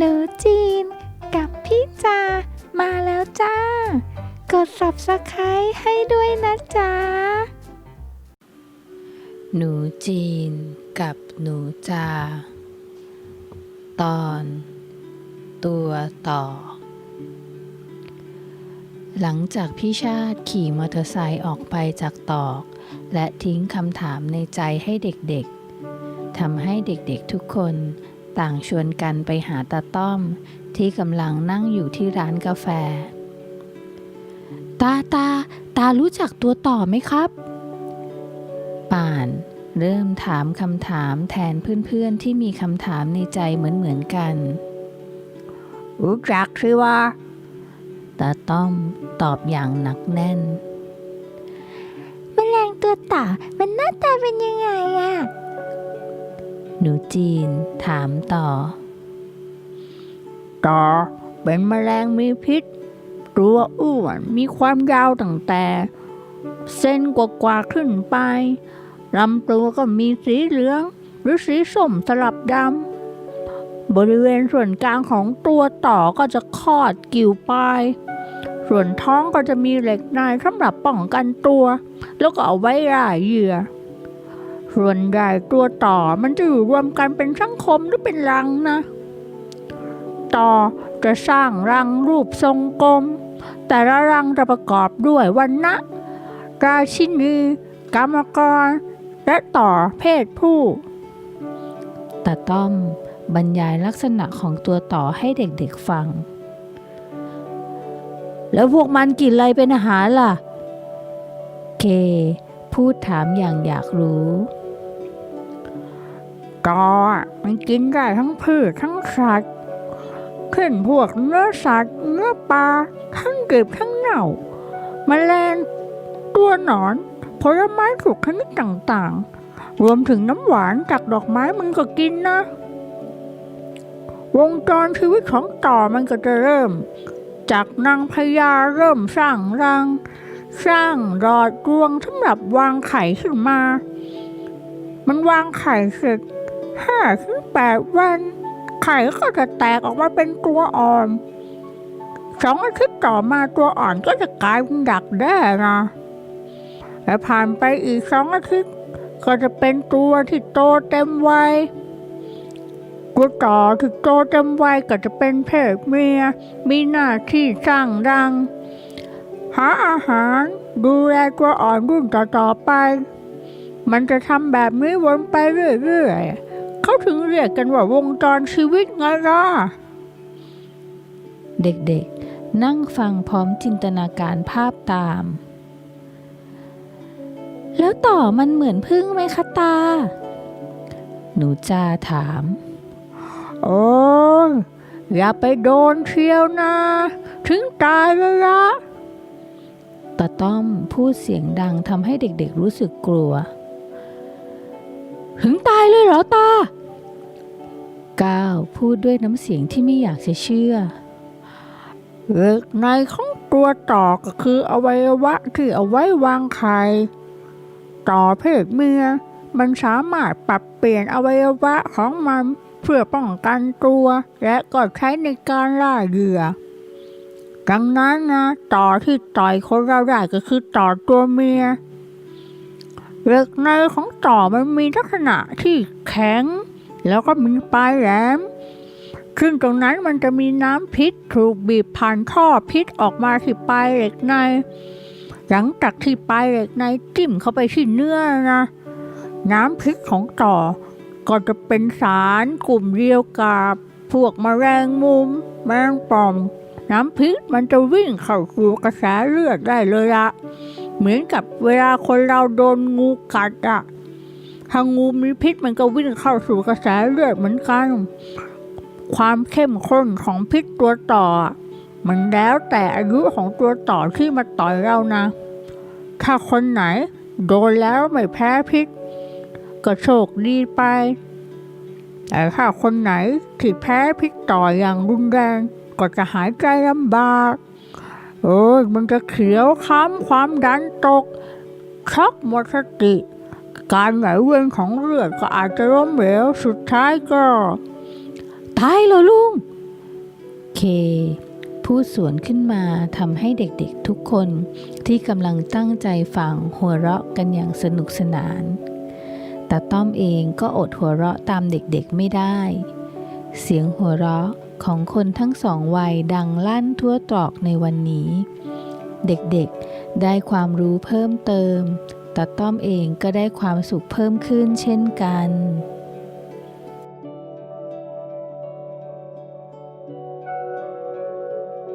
หนูจีน กับพี่จามาแล้วจ้า กด subscribe ให้ด้วยนะจ๊ะ หนูจีนกับหนูจา ตอน ตัวต่อ หลังจากพี่ชาติขี่มอเตอร์ไซค์ออกไปจากตอก และทิ้งคำถามในใจให้เด็กๆทำให้เด็กๆทุกคน ต่างชวนกันไปหาตาต้อม ที่กำลังนั่งอยู่ที่ร้านกาแฟ ตาตา ตารู้จักตัวต่อไหมครับ ป่าน เริ่มถามคำถามแทนเพื่อนๆที่มีคำถามในใจเหมือนๆกัน รู้จักสิว่าตาต้อมตอบอย่างหนักแน่น แมลงตัวต่อมันหน้าตาเป็นยังไงอะห นูจีนถามต่อ ต่อเป็นแมลงมีพิษ ตัวอ้วนมีความยาวตั้งแต่ เส้นกว่าๆขึ้นไปลำตัวก็มีสีเหลือง หรือสีส้มสลับดำบริเวณส่วนกลางของตัวต่อก็จะคอดกิ่วปลายส่วนท้องก็จะมีเหล็กในสำหรับป้องกันตัว แล้วก็เอาไว้ร่าเหยื่อ ส่วนใหญ่ตัวต่อมันจะอยู่รวมกันเป็นสังคมหรือเป็นรังนะ ต่อจะสร้างรังรูปทรงกลม แต่ละรังจะประกอบด้วยวันนะราชินีกรรมกร และต่อเพศผู้ตาต้อมบรรยายลักษณะของตัวต่อให้เด็กๆฟัง แล้วพวกมันกินอะไรเป็นอาหารล่ะ เค พูดถามอย่างอยากรู้ ต่อมันกินได้ทั้งพืชทั้งสัตว์ขึ้นพวกเนื้อสัตว์เนื้อปลาทั้งเก็บทั้งเน่าแมลงตัวหนอน ผลไม้ถูกชนิดต่างๆ รวมถึงน้ำหวานจากดอกไม้มันก็กินนะ วงจรชีวิตของต่อมันก็จะเริ่ม จากนางพญาเริ่มสร้างรัง สร้างรอดรวงสำหรับวางไข่ขึ้นมา มันวางไข่เสร็จ ห้าถึงแปดวันไข่ก็จะแตกออกมาเป็นตัวอ่อนสองอาทิตย์ต่อมาตัวอ่อนก็จะกลายเป็นดักแด้นะและผ่านไปอีกสองอาทิตย์ก็จะเป็นตัวที่โตเต็มวัยตัวต่อที่โตเต็มวัยก็จะเป็นเพศเมีย มีหน้าที่สร้างรัง หาอาหารดูแลตัวอ่อนรุ่นต่อๆไป มันจะทำแบบนี้วนไปเรื่อยๆ เขาถึงเรียกกันว่าวงจรชีวิตไงล่ะ เด็กๆ นั่งฟังพร้อมจินตนาการภาพตาม แล้วต่อมันเหมือนพึ่งไหมคะตา หนูจาถาม โอ้ยอย่าไปโดนเชียวนะ ถึงตายเลยละตาต้อมพูดเสียงดังทำให้เด็กๆรู้สึกกลัว ถึงตายเลยเหรอตา ก้าวพูดด้วยน้ำเสียงที่ไม่อยากจะเชื่อเอกในของตัวต่อก็คืออวัยวะที่เอาไว้วางไข่ต่อเพศเมียมันสามารถปรับเปลี่ยนอวัยวะของมันเพื่อป้องกันตัว และก็ใช้ในการล่าเหยื่อดังนั้นนะต่อที่ต่อยคนเราได้ก็คือต่อตัวเมียเหล็กในของต่อมันมีลักษณะที่แข็ง แล้วก็มีปลายแหลม ซึ่งตรงนั้นมันจะมีน้ำพิษถูกบีบผ่านท่อพิษออกมาที่ปลายเหล็กใน หลังจากที่ปลายเหล็กในจิ้มเข้าไปที่เนื้อนะ น้ำพิษของต่อ ก็จะเป็นสารกลุ่มเดียวกับพวกมแมลงมุม แมงป่อง น้ำพิษมันจะวิ่งเข้าสู่กระแสเลือดได้เลยละเหมือนกับเวลาคนเราโดนงูกัดอะ ถ้างูมีพิษมันก็วิ่งเข้าสู่กระแสเลือดเหมือนกัน ความเข้มข้นของพิษตัวต่อ มันแล้วแต่อายุของตัวต่อที่มาต่อยเรานะ ถ้าคนไหนโดนแล้วไม่แพ้พิษ ก็โชคดีไป แต่ถ้าคนไหนที่แพ้พิษต่ออย่างรุนแรงก็จะหายใจลำบากเออมันจะเขียวค้ำความดันตกช็อกหมดสติ การไหลเวียนของเลือดก็อาจจะล้มเหลวสุดท้ายก็ตายเหรอลุง เค พูดสวนขึ้นมาทำให้เด็กๆทุกคนที่กำลังตั้งใจฟังหัวเราะกันอย่างสนุกสนาน แต่ต้อมเองก็อดหัวเราะตามเด็กๆไม่ได้ เสียงหัวเราะของคนทั้งสองวัยดังลั่นทั่วตรอกในวันนี้ เด็กๆได้ความรู้เพิ่มเติม ตาต้อมเองก็ได้ความสุขเพิ่มขึ้นเช่นกัน